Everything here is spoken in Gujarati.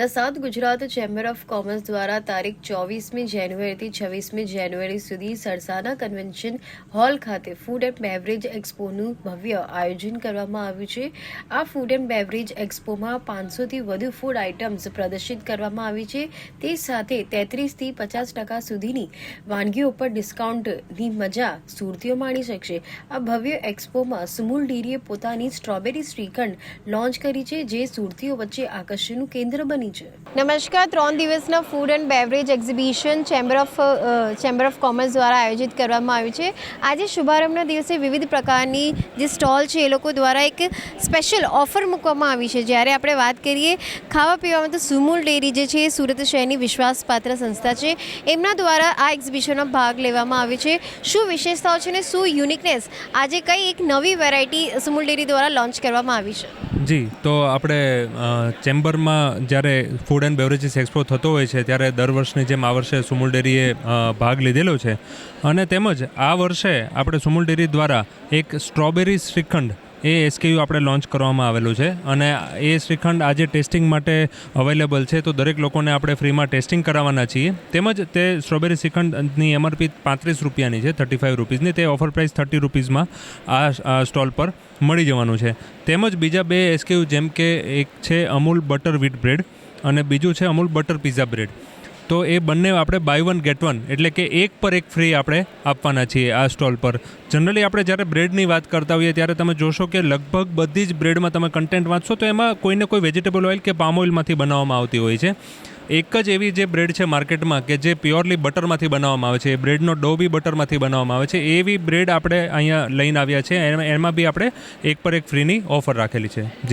The Gujarat chamber of commerce દ્વારા તારીખ ચોવીસમી જાન્યુઆરીથી છવ્વીસમી જાન્યુઆરી સુધી સરસાના કન્વેન્શન હોલ ખાતે ફૂડ એન્ડ બેવરેજ એક્સપોનું ભવ્ય આયોજન કરવામાં આવ્યું છે. આ ફૂડ એન્ડ બેવરેજ એક્સપોમાં પાંચસોથી વધુ ફૂડ આઇટમ્સ પ્રદર્શિત કરવામાં આવી છે. તે સાથે તેત્રીસથી પચાસ ટકા સુધીની વાનગીઓ પર ડિસ્કાઉન્ટની મજા સુરતીઓ માણી શકશે. આ ભવ્ય એક્સપોમાં સુમુલ ડેરીએ પોતાની સ્ટ્રોબેરી શ્રીખંડ લોન્ચ કરી છે, જે સુરતીઓ વચ્ચે આકર્ષણનું કેન્દ્ર બની છે. નમસ્કાર, ત્રણ દિવસના food and beverage exhibition chamber of chamber of commerce દ્વારા આયોજિત કરવામાં આવ્યું છે. આજે શુભારંભના દિવસે વિવિધ પ્રકારની જે સ્ટોલ છે, એ લોકો દ્વારા એક સ્પેશિયલ ઓફર મૂકવામાં આવી છે. જ્યારે આપણે વાત કરીએ, ખાવા પીવામાં તો સુમુલ ડેરી જે છે, એ સુરત શહેરની વિશ્વાસપાત્ર સંસ્થા છે. એમના દ્વારા આ એક્ઝિબિશનમાં ભાગ લેવામાં આવ્યો છે. શું વિશેષતાઓ છે ને શું યુનિકનેસ આજે કઈ એક નવી વેરાયટી સુમૂલ ડેરી દ્વારા લોન્ચ કરવામાં આવી છે? જી, તો આપણે ચેમ્બરમાં જ્યારે ફૂડ એન્ડ બેવરેજીસ એક્સપો થતો હોય છે, ત્યારે દર વર્ષની જેમ આ વર્ષે સુમુલ ડેરીએ ભાગ લીધેલો છે. અને તેમજ આ વર્ષે આપણે સુમુલ ડેરી દ્વારા એક સ્ટ્રોબેરી શ્રીખંડ એ એસકેયુ આપણે લોન્ચ કરવામાં આવેલું છે અને એ શ્રીખંડ આજે ટેસ્ટિંગ માટે અવેલેબલ છે. તો દરેક લોકોને આપણે ફ્રીમાં ટેસ્ટિંગ કરાવવાના છીએ. તેમજ તે સ્ટ્રોબેરી શ્રીખંડની એમઆરપી પાંત્રીસ રૂપિયાની છે થર્ટી ફાઇવ રૂપીઝની તે ઓફર પ્રાઇસ થર્ટી રૂપીઝમાં આ સ્ટોલ પર મળી જવાનું છે. તેમજ બીજા બે એસકેયુ જેમ કે એક છે અમૂલ બટર વીટ બ્રેડ અને બીજું છે અમૂલ બટર પિઝા બ્રેડ તો એ બંને આપણે બાય વન ગેટ વન એટલે કે એક પર એક ફ્રી આપણે આપવાના છીએ આ સ્ટોલ પર. જનરલી આપણે જ્યારે બ્રેડની વાત કરતા હોઈએ ત્યારે તમે જોશો કે લગભગ બધી જ બ્રેડમાં તમે કન્ટેન્ટ વાંચશો તો એમાં કોઈને કોઈ વેજીટેબલ ઓઇલ કે પામ ઓઇલમાંથી બનાવવામાં આવતી હોય છે. એક જ એવી જે બ્રેડ છે માર્કેટમાં કે જે પ્યોરલી બટરમાંથી બનાવવામાં આવે છે એ બ્રેડનો ડો બી બટરમાંથી બનાવવામાં આવે છે, એવી બ્રેડ આપણે અહીંયા લઈને આવ્યા છે, એમાં બી આપણે એક પર એક ફ્રીની ઓફર રાખેલી છે. જી